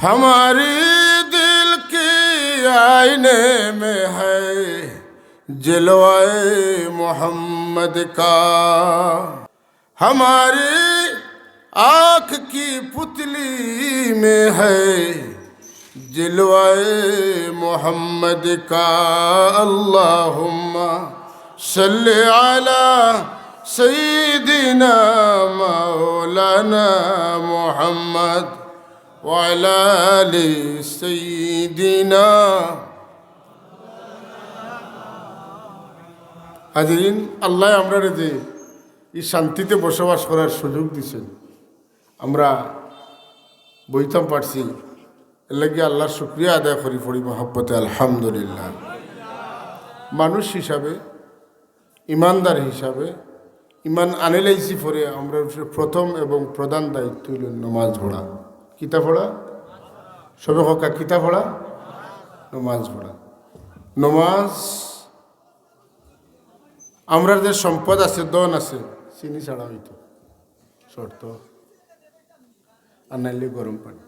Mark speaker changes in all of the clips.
Speaker 1: हमारी दिल की आईने में है जलवाए मोहम्मद का। हमारी आँख की पुतली में है जलवाए मोहम्मद का। अल्लाहुम्मा सल्ली अला सyyidina मौलाना मोहम्मद وعلى آل سيدنا হাজিরিন আল্লাহ আমরা যে এই শান্তিতে বসবাস করার সুযোগ দিছেন আমরা বইতাম পারছি এর লাগে আল্লাহর শুক্রিয়া আদায় করি পড়ি মহাব্বতে আলহামদুলিল্লাহ মানুষ হিসাবে ইমানদার হিসাবে ইমান আনিলাইছি পরে আমরা প্রথম এবং প্রধান দায়িত্ব হইল নমাজ পড়া কিতা পড়া সবে হকা কিতা পড়া নমাজ পড়া নমাজ, আমরা যে সম্পদ আছে দন আছে, চিনি ছাড়া হইতো। শর্ত। আর নাইলে গরম পানি।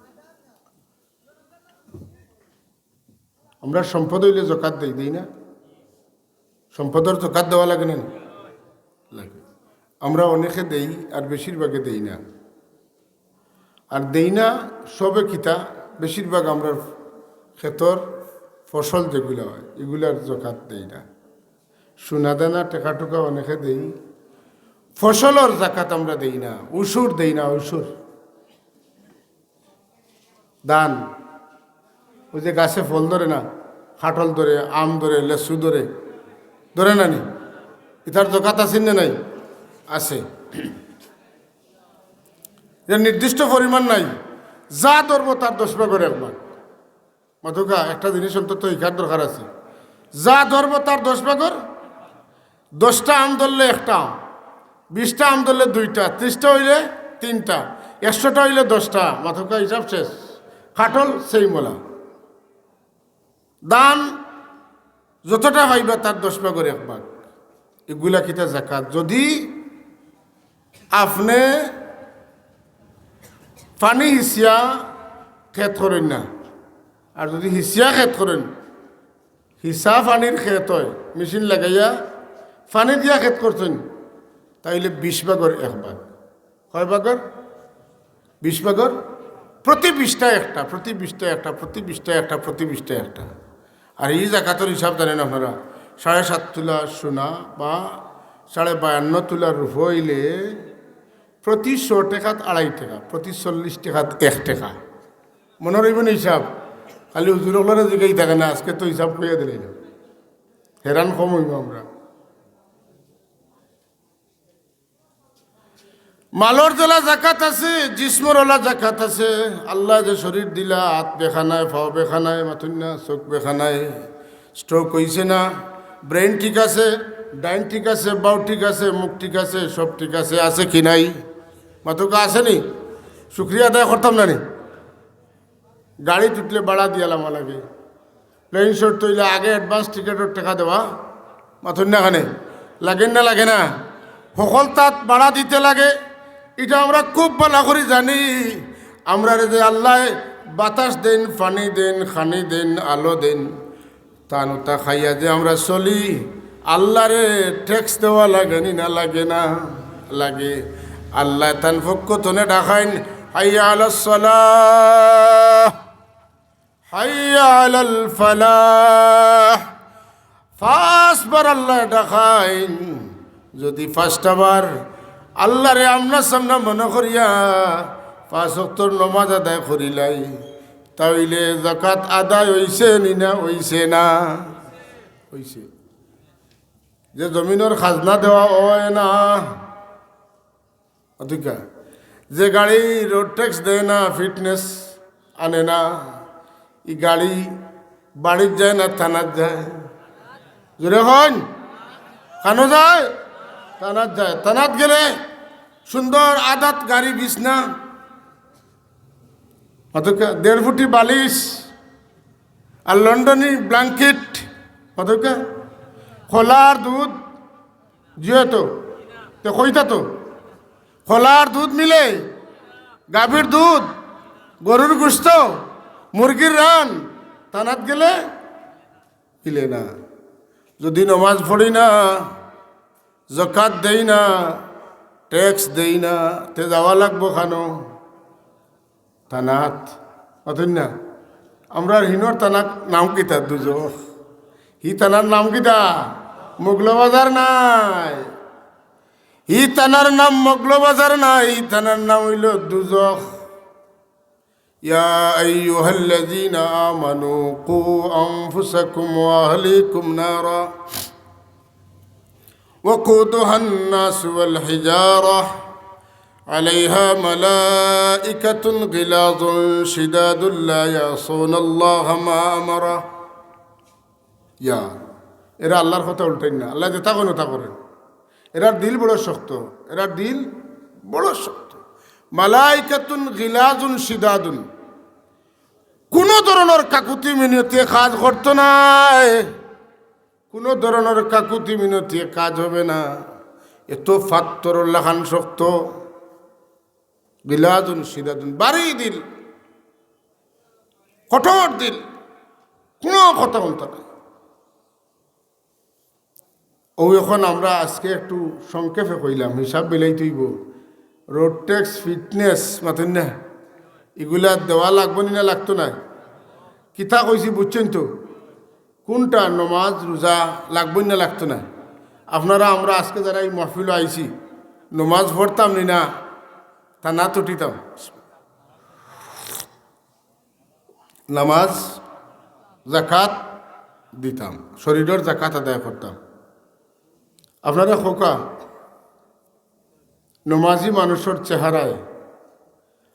Speaker 1: আমরা সম্পদ হইলে জকাত দেই, দিই না? সম্পদের জকাত দেওয়া লাগে না? লাগে। আমরা অনেকে দেই, আর বেশিরভাগে দেই না। আর দেই না, সবে কিতা, বেশিরভাগ আমরা ক্ষেতর ফসল যেগুলো হয়, এগুলার জকাত দেই না। সোনা দানা টেকা টুকা অনেকে দেই। ফসলের জাকাত আমরা দেই না উসুর দেই না উসুর দান। ওই যে গাছে ফল ধরে না, কাঁঠাল ধরে, আম ধরে লেসু ধরে ধরে না নি? এটার জকাত আছে না নাই? আছে। এর নির্দিষ্ট পরিমাণ নাই, যা ধরবো তার দশ ভাগের এক ভাগ মাথুকা একটা জিনিস অন্তত ইকার দরকার আছে। যা ধরবো তার দশ ভাগের দশটা আম ধরলে একটা আম, বিশটা আম ধরলে দুইটা, ত্রিশটা হইলে তিনটা, একশোটা হইলে দশটা। মাথুকা হিসাব শেষ। কাঠল সেই মোলা। দান যতটা পাইবা তার দশ ভাগের এক ভাগ এগুলা কিতা জাকাত? যদি আপনি পানি হিসিয়া খেত করেন না। আর যদি হিসিয়া খেত করেন হিসা পানির খেত হয় মেশিন লাগাইয়া পানি দিয়া খেত করছেন তাইলে বিশ ভাগর এক ভাগ। কয় ভাগর বিশ ভাগর প্রতি বিশটা একটা প্রতি বিশটা একটা প্রতি বিশটা একটা প্রতি বিশটা একটা। আর এই জাকাতর হিসাব জানেন আপনারা? সাড়ে সাত তুলা সোনা বা সাড়ে বায়ান্ন তুলা রূপ হইলে প্রতি শো টাকাত আড়াই টাকা প্রতি চল্লিশ টাকাত এক টাকা। মনে রইবেন হিসাব খালি হুজুরগুলোরে জিগাই থাকে না, আজকে তো হিসাব কইয়া দিলে না হেরান কম হইব আমরা। মালর জেলা জাকাত আছে জিসমর ওলা জাকাত আছে। আল্লাহ যে শরীর দিলা, হাত বেখানায় ফাও বেখানায় মাথুন্না চোখ বেখানায় স্ট্রোক হইছে না ব্রেন ঠিক আছে, ডাইন ঠিক আছে বাউ ঠিক আছে, মুখ ঠিক আছে সব ঠিক আছে আছে কি নাই? মাতুকা আছে নি? শুক্রিয়া আদায় করতাম না গাড়ি তুটলে বাড়া দিয়ালাম লাগে প্লেন শর্ট তৈলে আগে অ্যাডভান্স টিকেটের টাকা দেওয়া। মাথুন না খানে। লাগে না লাগে না? সকল তাত বাড়া দিতে লাগে। এটা আমরা খুব ভালো করে জানি। আমরা যে আল্লাহ বাতাস দেন, পানি দেন, খানি দেন, আলো দেন, তা নুতা খাইয়া যে আমরা চলি। আল্লাহরে ট্যাক্স দেওয়া লাগে না লাগে না? লাগে। আল্লাহ তান পক্ষ তনে ডাকাইন, হাইয়া সালাহ হাইয়া ফালাহ ফার্স্ট বার আল্লাহ ডাকাইন। যদি ফার্স্ট আবার আল্লাহরে আমনা সামনা মনে করিয়া পাঁচ অক্টর নমাজ আদায় করিলাই, তাইলে জাকাত আদায় হইছে নি না হইছে না? হইছে। যে জমিনের খাজনা দেওয়া হয় না অধিকা যে গাড়ি রোড ট্যাক্স দেয় না ফিটনেস আনে না ই গাড়ি বাড়ির যায় না, থানার যায়। জোরে হন। কানো যায় থানাত যায়। থানাত গেলে সুন্দর আদাত গাড়ি বিছনা অতকা দেড় ফুটি বালিশ আর লন্ডনি ব্ল্যাঙ্কেট অতকা খোলার দুধ, জিও তো কইতা তো? খোলার দুধ মিলে, গাভীর দুধ, গরুর গুস্ত মুরগির রান, তানাত গেলে মিলে না। যদি নমাজ পড়ি না জকাত দেই না, ট্যাক্স দেই না, তে যাওয়া লাগবো খানো তানাত অতন না আমরা হিনর তানাক নাম কিতা দুজো হি তানার নাম কিতা? মোগলো নাই। হি তানার নাম মোগলো বাজার নাই হি তানার নাম হইল দুজখ يا أيها الذين آمنوا قوا أنفسكم وأهليكم نارا وقودها الناس والحجارة عليها ملائكة غلاظ شداد لا يعصون الله ما أمره ইয়া এরা আল্লাহর কথা উল্টেন না আল্লাহ যেটা কোনো তা করেন এরার দিল বড় শক্ত এরার দিল বড় শক্ত। মালাইকাতুন গিলাজুন সিদাদুন কোনো ধরনের কাকুতি মিনতি কাজ করতো নাই কোনো ধরনের কাকুতি মিনতি কাজ হবে না। এত ফাত্তর লাখান শক্ত। গিলাজুন সিদাদুন বাড়ি দিল। কঠোর দিল। কোনো কথা বলতো না। ও এখন আমরা আজকে একটু সংক্ষেপে কইলাম, হিসাব বেলাই তুইব রোড ট্যাক্স ফিটনেস মাতেন না? এগুলা দেওয়া লাগবো না লাগতো না? কিতা কইছি বুঝছেন তো? কোনটা নমাজ, রোজা লাগবো না লাগতো না? আপনারা, আমরা আজকে যারা এই মহফিল আইছি, নমাজ পড়তাম নি না, তা না তুটিতাম। নামাজ, জাকাত দিতাম, শরীরের জাকাত আদায় করতাম। আপনারা খোকা, নমাজি মানুষের চেহারায়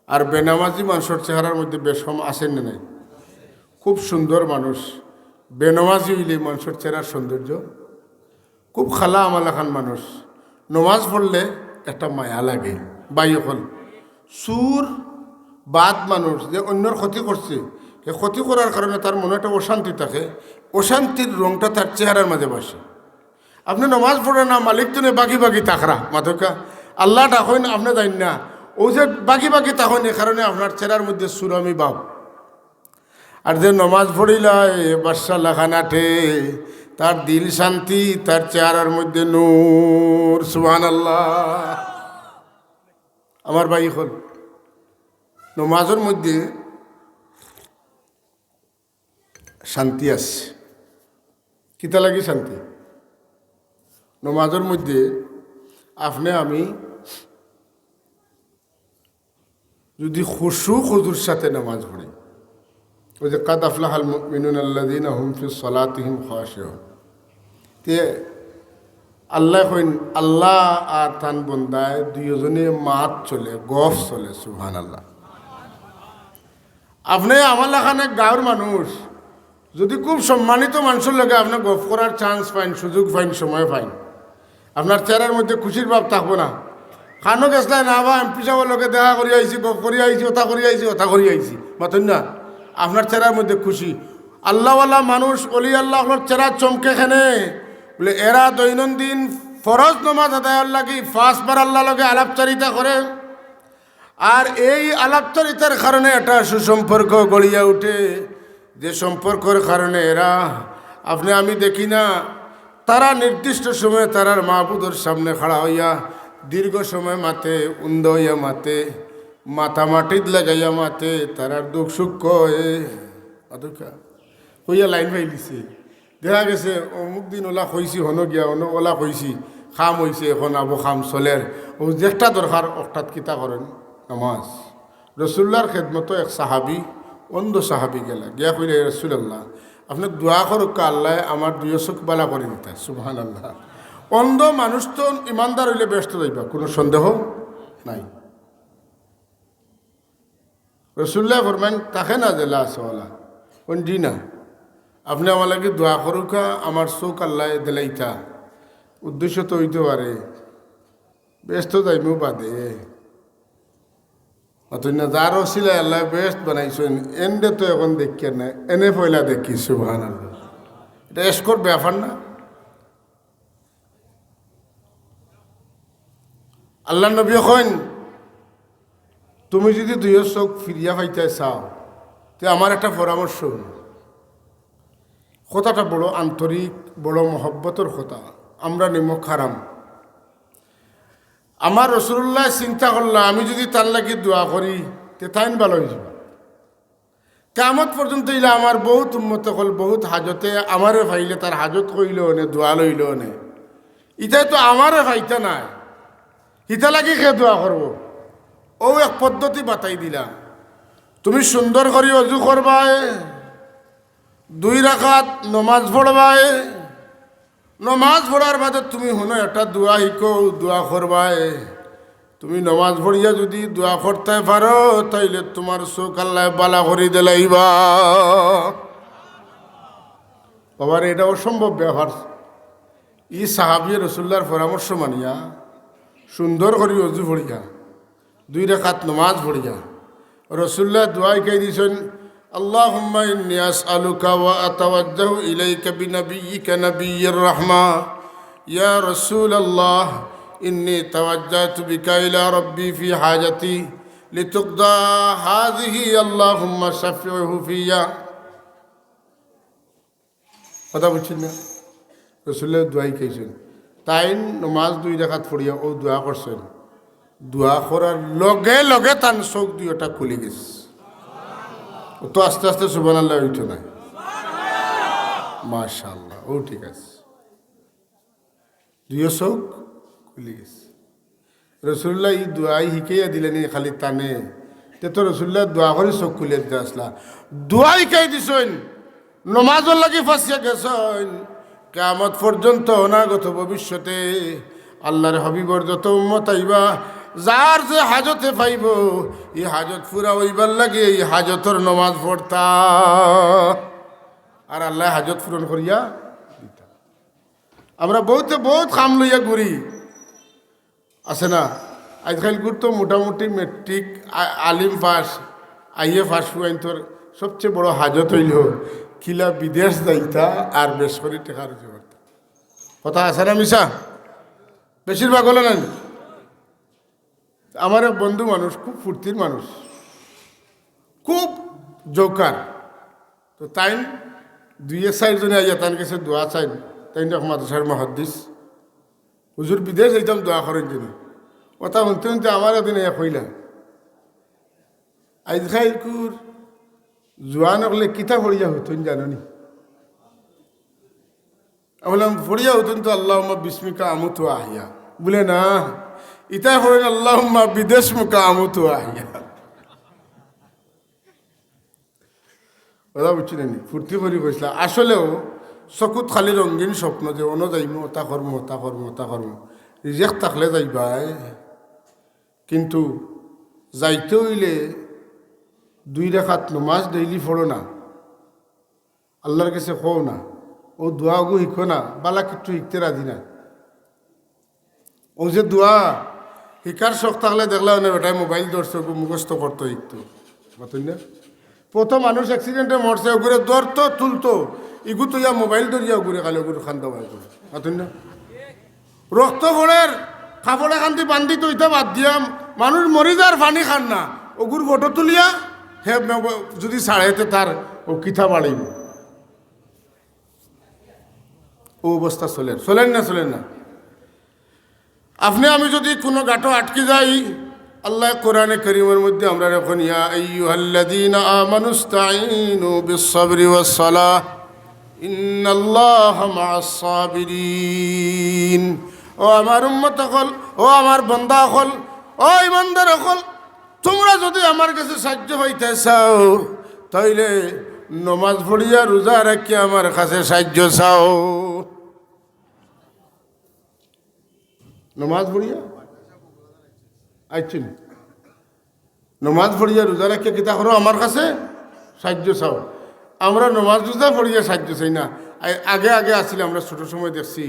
Speaker 1: আর বেনামাজি মানুষের চেহারার মধ্যে বেশম আসেন না খুব সুন্দর মানুষ। বেনমাজি হইলে মানুষের চেহারার সৌন্দর্য। খুব খালা আমালাখান মানুষ। নমাজ পড়লে একটা মায়া লাগে। বাই হল সুর বাদ মানুষ যে অন্যর ক্ষতি করছে এই ক্ষতি করার কারণে তার মনে একটা অশান্তি থাকে। অশান্তির রংটা তার চেহারার মাঝে বসে। আপনি নমাজ পড়েন না, মালিক তো বাকি বাকি তাকরা মাধকা আল্লাহ তাকইন আপনি জানেন না। ও যে বাকি বাকি তাকইন এ কারণে আপনার চেহারার মধ্যে সুরামি বাপ। আর যে নমাজ পড়িলায় বাদশা লাখানাটে তার দিল শান্তি, তার চেহারার মধ্যে নূর সুহান আল্লাহ আমার ভাই হল, নমাজের মধ্যে শান্তি আছে। কিতা লাগি শান্তি? নমাজের মধ্যে আপনি, আমি যদি খুশু খুজুর সাথে নামাজ পড়ি, ওই যে কাদ আফলাহাল মিনুন আল্লাদিন হুমফি সলাতিহিম খাওয়াশে তে আল্লাহ কইন, আল্লাহ আর তান বন্দায় দুইজনে মাত চলে, গফ চলে সুহান আল্লাহ আপনি আমার লাখানে গাঁর মানুষ, যদি খুব সম্মানিত মানুষের লগে আপনি গফ করার চান্স পাইন, সুযোগ পাইন, সময় পাইন আপনার চেহারার মধ্যে খুশির ভাব থাকব না। খানো গেছলাই না বা এমপি সাহেবের লগে দেখা করি গপ করি আইছি ওটা করি আইছি ওটা করি আইছি। মাতন না, আপনার চেহারার মধ্যে খুশি। আল্লাহওয়ালা মানুষ, অলি আল্লাহ আপনার চেহারা চমকে খেনে। বলে, এরা দৈনন্দিন ফরজ নমাজ আদায় আল্লাহ লাগি ফার্স্টবার আল্লাহ লগে আলাপচারিতা করে। আর এই আলাপচারিতার কারণে একটা সুসম্পর্ক গড়িয়া উঠে। যে সম্পর্কের কারণে এরা, আপনি আমি দেখি না তারা নির্দিষ্ট সময়ে তারার মাহবুদর সামনে খাড়া হইয়া দীর্ঘ সময় মাতে উন্দ হইয়া মাতে মাথা মাটিত লাগাইয়া মাতে তারার দুঃখ সুখ কয়ে। অদুকা হইয়া লাইন পাই দিছে। দেখা গেছে, অমুক দিন ওলা কইছি হন গিয়া হন, ওলা কইছি খাম হইছে, এখন আবু খাম চলের। ও যেটা দরকার অর্থাৎ কিতা করেন নামাজ। রসুল্লার খেদমতো এক সাহাবি, অন্ধ সাহাবি গেলা। গিয়া কইলে রসুল্লাহ আপনি দোয়া করুক আল্লাহ, আমার দুই চোখ বালা করে দিতে। সুবহান আল্লাহ অন্ধ মানুষ তো ইমানদার হইলে ব্যস্ত যাইবা কোনো সন্দেহ নাই। রসুল্লাহ ফরমান তাকে না জেলা আসওয়ালা কোন জি না। আপনি আমার লাগে দোয়া করুকা আমার চোখ আল্লাহ দিলাইতা। উদ্দেশ্য তো হইতে পারে, ব্যস্ত যাইমু বাদে। অথন্য যার অসিলায় আল্লাহ বেস্ট বানাইছেন। এন্ডে তো এখন দেখি না এনে পয়লা দেখি সুবহান আল্লাহ এটা এসকর ব্যাপার না। আল্লাহ নবী এখন তুমি যদি দুই চোখ ফিরিয়া পাইতে চাও, তে আমার একটা পরামর্শ কথাটা বড় আন্তরিক, বড় মহব্বতর কথা। আমরা নিমক খারাম আমার রসুল্লাহ চিন্তা করলাম আমি যদি তার লাগি দোয়া করি, তে তাইন ভালো হয়ে যাবে। কামত পর্যন্ত ইলা আমার বহুত উন্মত হল, বহুত হাজতে আমারে ভাইলে তার হাজত কইল নে, দোয়া লইল নে। ইটাই তো আমারে ভাইতা নাই। ইটা লাগি খে দোয়া করব? ও এক পদ্ধতি বাতাই দিলা। তুমি সুন্দর করে অজু করবাই, দুই রাখাত নমাজ পড়বাই নমাজ পড়ার বাদে তুমি শুনো একটা দোয়া শিকো, দোয়া করবাই। তুমি নমাজ পড়িয়া যদি দোয়া করতে পারো, তাইলে তোমার চোখ আল্লাহ বালা করে দিলাইবা বাবার এটা অসম্ভব ব্যবহার। ই সাহাবিয়া রসুল্লার পরামর্শ মানিয়া, সুন্দর করে অজু পড়িয়া, দুই রেখাত নমাজ পড়িয়া রসুল্লাহ দোয়াই কে দিয়েছেন اللهم إني أسألك وأتوجه إليك بنبيك نبي الرحمة يا رسول الله إني توجهت بك إلى ربي في حاجتي لتقضى هذه اللهم شفعه فيا কথা বুঝছেন না রসুল্লাহ দোয়াই খাইছেন তাই নমাজ দুই রেখাত পড়িয়া ও দোয়া করছেন দোয়া করার লগে লগে তার চোখ দুইটা খুলে গেছে ও তো আস্তে আস্তে সুবান আল্লাহ উঠে নাই। মাশাল্লাহ ও ঠিক আছে। দুইও চোখ খুলে গেছে। রসুল্লাহ ই দোয়াই শিকাইয়া দিলেনি খালি টানে। তে রসুল্লাহ দোয়া করে চোখ খুলে দিতে আসলা। দোয়া শিকাই দিছেন, নমাজর লাগি ফাঁসিয়া গেছেন। কেমত পর্যন্ত অনাগত ভবিষ্যতে আল্লাহর হবিবর যত উম্মত আইবা যার যে হাজতে পাইব, এই হাজত পুরা ওইবার লাগে এই হাজতর নমাজ পড়তা। আর আল্লাহ হাজত পূরণ করিয়া দিতা। আমরা বহুতে বহুত খাম লইয়া ঘুরি। আছে না? আজকাল তো মোটামুটি মেট্রিক আলিম পাস, আইএ পাস হুয়াইন তোর সবচেয়ে বড় হাজত হইল কিলা বিদেশ যাইতা আর বেশ করে কথা আছে না মিশা বেশিরভাগ হলো না? আমার এক বন্ধু মানুষ, খুব ফুর্তির মানুষ, খুব জৌকার। তো তাইন দুই এক সাইডজনে আইয়া তার কাছে দোয়া চাইন, তাইন মাদ্রাসার মহাদ্দিস হুজুর বিদেশ যাইতাম দোয়া করেন যিনি কথা শুনতে শুনতে আমার এদিন এক হইলা। আইজ খাইকুর জোয়ান হলে কিতা ফড়িয়া হতুন জাননি বললাম ফড়িয়া হতুন তো আল্লাহ বিস্মিকা আমুত আহিয়া বলে না ইতা করেন আল্লাহ বিদেশ মুখা আমুত আহিয়া কথা বুঝছি নি? ফুর্তি করে কইসলা আসলেও চকুত খালি রঙিন স্বপ্ন যে অন যাইম তা কর্ম তা কর্ম তা কর্ম রিজেক্ট থাকলে যাইবাই। কিন্তু যাইতে হইলে দুই রেখাত নমাজ ডেইলি ফোড়ো না। আল্লাহর কাছে কও না ও দোয়াগু শিখো না বালা কিচ্ছু শিখতে রাজি না। ও যে দোয়া শিকার শখ থাকলে দেখলে না বেটাই মোবাইল ধরছে মুখস্থ করতো শিখতো বুঝলেন না? প্রথম মানুষ অ্যাক্সিডেন্টে মরছে, ওগুলো ধরতো, তুলতো। ইগু তো ইয়া মোবাইল ধরিয়া ওগুলো খালি ওগুলো খান্দা বাই করে। বুঝলেন না? রক্ত ভরের কাপড়ে খান্তি বান্ধি তো ইতা বাদ দিয়াম মানুষ মরি যার পানি খান না। ওগুর ফটো তুলিয়া হে যদি ছাড়াইতে তার ও কিথা বাড়িব? ও অবস্থা চলেন চলেন না চলেন না। আপনি, আমি যদি কোনো গাটো আটকে যাই, আল্লাহ কোরআনে করিমের মধ্যে আমরা এখন ও আমার উম্মত হল ও আমার বান্দা হল ও ইমানদার হল তোমরা যদি আমার কাছে সাহায্য হইতে চাও, তাইলে নমাজ পড়িয়া রোজা রাখি আমার কাছে সাহায্য চাও। নমাজ পড়িয়া? আইছেন নমাজ পড়িয়া রোজা রাখিয়া কিতা করো? আমার কাছে সাহায্য চাও। আমরা নমাজ রোজা পড়িয়া সাহায্য চাই না। আগে আগে আসলে আমরা ছোট সময় দেখছি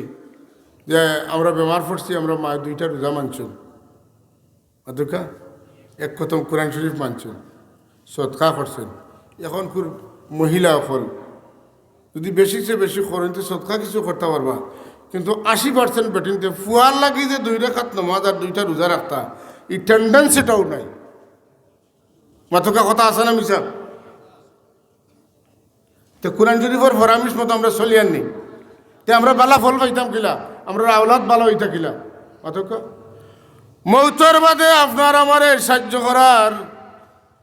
Speaker 1: যে আমরা বেমার পড়ছি, আমরা মা দুইটা রোজা মানছুন অধ্যক্ষা এক কথম কোরআন শরীফ মানছুন সৎকা করছেন। এখন মহিলা অকল। যদি বেশি সে বেশি করেন, তো সৎকা কিছু করতে পারবা। কিন্তু আশি পার্সেন্ট বেটিনতে ফুয়ার লাগি যে দুই রেখাত নমাজ আর দুইটা রোজা রাখতা, এই টেন্ডেন্সিটাও নাই। মাথকা কথা আছে না মিশা তো কোরআন শরীফর ফরামিশ মতো আমরা চলি আননি। তে আমরা বালা ফল পাইতাম কিলা, আমরা আওলাদ ভালো হইতা কিলা। অতক মৌতর বাদে আপনার আমার সাহায্য করার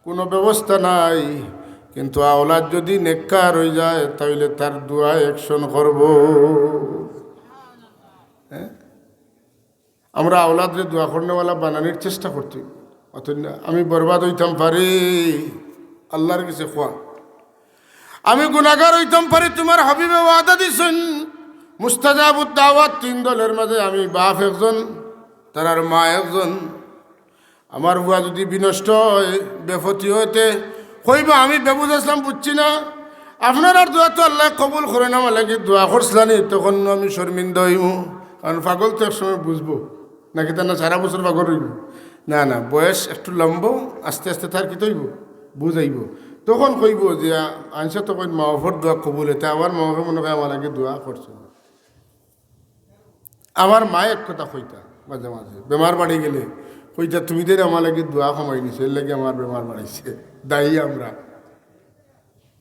Speaker 1: কোনো ব্যবস্থা নাই। কিন্তু আওলাদ যদি নেককার হয়ে যায় তাহলে তার দোয়া অ্যাকশন করব হ্যাঁ? আমরা আওলাদরে দোয়া করনেওয়ালা বানানোর চেষ্টা করতে। না, আমি বরবাদ হইতাম পারি। আল্লাহর কাছে খোয়া। আমি গুণাগার হইতাম পারি তোমার হাবিবে ওয়াদা দিছেন। মুস্তাজাবুদ দাওয়াত তিন দলের মাঝে আমি বাপ একজন তার মা একজন। আমার বুয়া যদি বিনষ্ট হয় বেফতি হইতে কইবা আমি বেবুজ আসলাম বুঝছি না। আপনার আর দোয়া তো আল্লাহ কবুল করে না আমার লাগে দোয়া করছিলানি তখন আমি শর্মিন্দ হইব কারণ পাগল তো একসময় বুঝব। নাকি তার না সারা বছর পাগল হইব না না, বয়স একটু লম্ব, আস্তে আস্তে তার কি তৈব বুঝাইব তখন কইব যে আনসা তখন মাহফর দোয়া কবুল হইতে আমার মাহফে মনে হয় আমার লাগে দোয়া করছে আমার মা এক কথা কইতা মাঝে মাঝে বেমার বাড়ি গেলে। কইতা, তুমি দেন আমার লাগে দোয়া কমাই নিছে এর লাগে আমার বেমার বাড়াইছে দায়ী আমরা।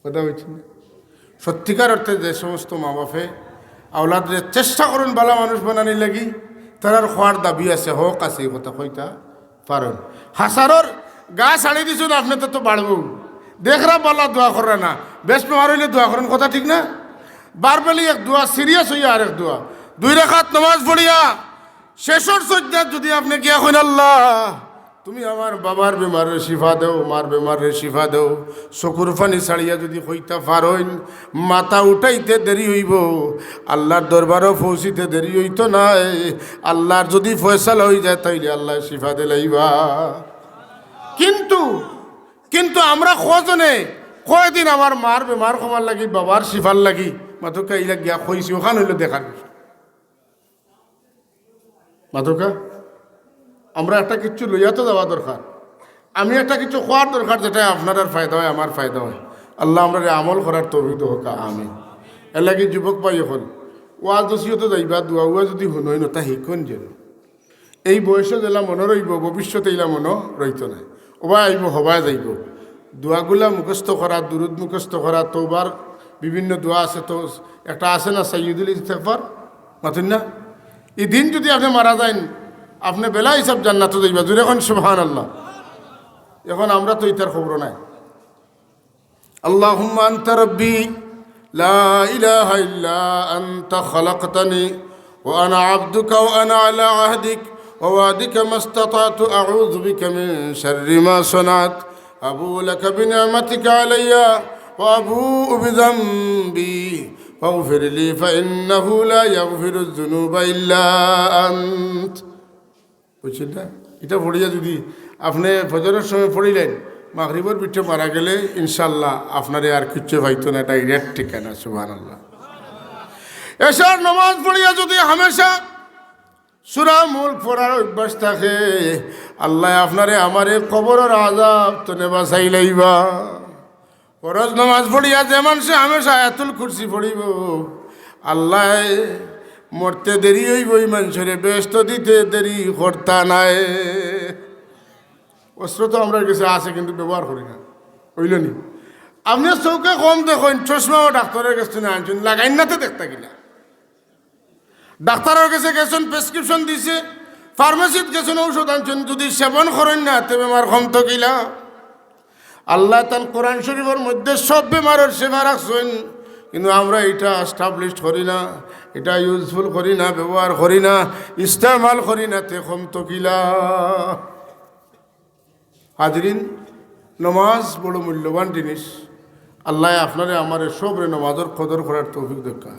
Speaker 1: কথা হয়েছে? সত্যিকার অর্থে যে সমস্ত মা বাপে আওলাদের চেষ্টা করুন ভালো মানুষ বানানি লাগি। তারার খোয়ার দাবি আছে, হক আছে কথা কইতা পারেন হাসারর গা ছাড়ি দিছুন আপনি তো বাড়ব দেখরা বলা দোয়া করে না বেশ বেমার হইলে দোয়া করেন কথা ঠিক না? বারবেলি এক দোয়া সিরিয়াস হইয়া আর এক দোয়া দুই রেখাত নমাজ পড়িয়া শেষর সজ্জাত যদি আপনি গিয়া হইন আল্লাহ। তুমি আমার বাবার বেমারের শিফা দেও, মার বেমারের শিফা দেও। চকুর ফানি ছাড়িয়া যদি হইতা পারইন, মাথা উঠাইতে দেরি হইব। আল্লাহর দরবারও পৌঁছিতে দেরি হইতো নাই। আল্লাহর যদি ফয়সালা হয়ে যায়, তাইলে আল্লাহ শিফা দিলাইবা কিন্তু কিন্তু আমরা কজনে কয়দিন আমার মার বেমার কমার লাগি, বাবার শিফার লাগি মাথুকা ইলা গিয়া কইছি ওখান হইল দেখার। মাথুকা আমরা একটা কিছু লইয়া তো যাওয়া দরকার। আমি একটা কিছু খোয়ার দরকার যেটা আপনার ফায়দা হয়, আমার ফায়দা হয়। আল্লাহ আমরা আমল করার তৌফিক হোকা আমি এর লাগি যুবক পাই হল ওয়াজ দসিও যাইবা, দুয়া উয়া যদি শুনই নতা শিক্ষণ যেন। এই বয়সে যেলা মনে রইব, ভবিষ্যতে ইলা মনে রইত না ওবা আইব হবা যাইব। দোয়াগুলা মুখস্থ করা, দুরুদ মুখস্থ করা তোবার বিভিন্ন দোয়া আছে তো, একটা আছে না সাইয়দুল ইস্তেফার মাতুন না? এই দিন যদি আপনি মারা যান আপনি বেলা হিসাব জান্নাত যাইবা জুড়ে এখন সুবহান আল্লাহ এখন আমরা তো ইতার খবর নাই اللهم أنت ربي لا إله إلا أنت خلقتني وأنا عبدك وأنا على عهدك ووعدك ما استطعت أعوذ بك من شر ما صنعت أبو لك بنعمتك علي وأبوء بذنبي فاغفر لي فإنه لا يغفر الذنوب إلا أنت বুঝছেন না? এটা পড়িয়া যদি আপনি ফজরের সময় পড়িলেন, মাগরিবর পিঠে মারা গেলে ইনশাল্লাহ আপনারে আর কিচ্ছু হয়তো না, এটা ইরেট ঠিকানা সুবান আল্লাহ এসার নমাজ পড়িয়া যদি হামেশা সুরা মূল পড়ার অভ্যাস থাকে, আল্লাহ আপনারে আমারে কবরের আজাব তো নেবা চাই লাইবা। ফরজ নমাজ পড়িয়া যে মানুষে হামেশা এতুল কুরসি পড়িব, আল্লাহ মরতে দেরি ওই মানুষরে ব্যস্ত দিতে দেরি কর্তা নাই। অস্ত্র তো আমরা কাছে আছে, কিন্তু ব্যবহার করি না। বুঝল নি? আপনি চৌকে কম দেখেন, চশমাও ডাক্তারের কাছে না আনছেন, লাগাইন না তো দেখতে গিলা। ডাক্তারের কাছে গেছেন প্রেসক্রিপশন দিছে ফার্মেসিত গেছেন, ঔষধ আনছেন, যদি সেবন করেন না, তে বেমার কম তো আল্লাহ তান কোরআন শরীফের মধ্যে সব বেমারের সেবা রাখছেন। কিন্তু আমরা এটা স্টাবলিশ করি না, এটা ইউজফুল করি না, ব্যবহার করি না, ইস্তেমাল করি না, তে কম তো কিলা হাজরিন, নমাজ বড় মূল্যবান জিনিস। আল্লাহ আপনারে আমার সবরে নমাজের কদর করার তৌফিক দরকার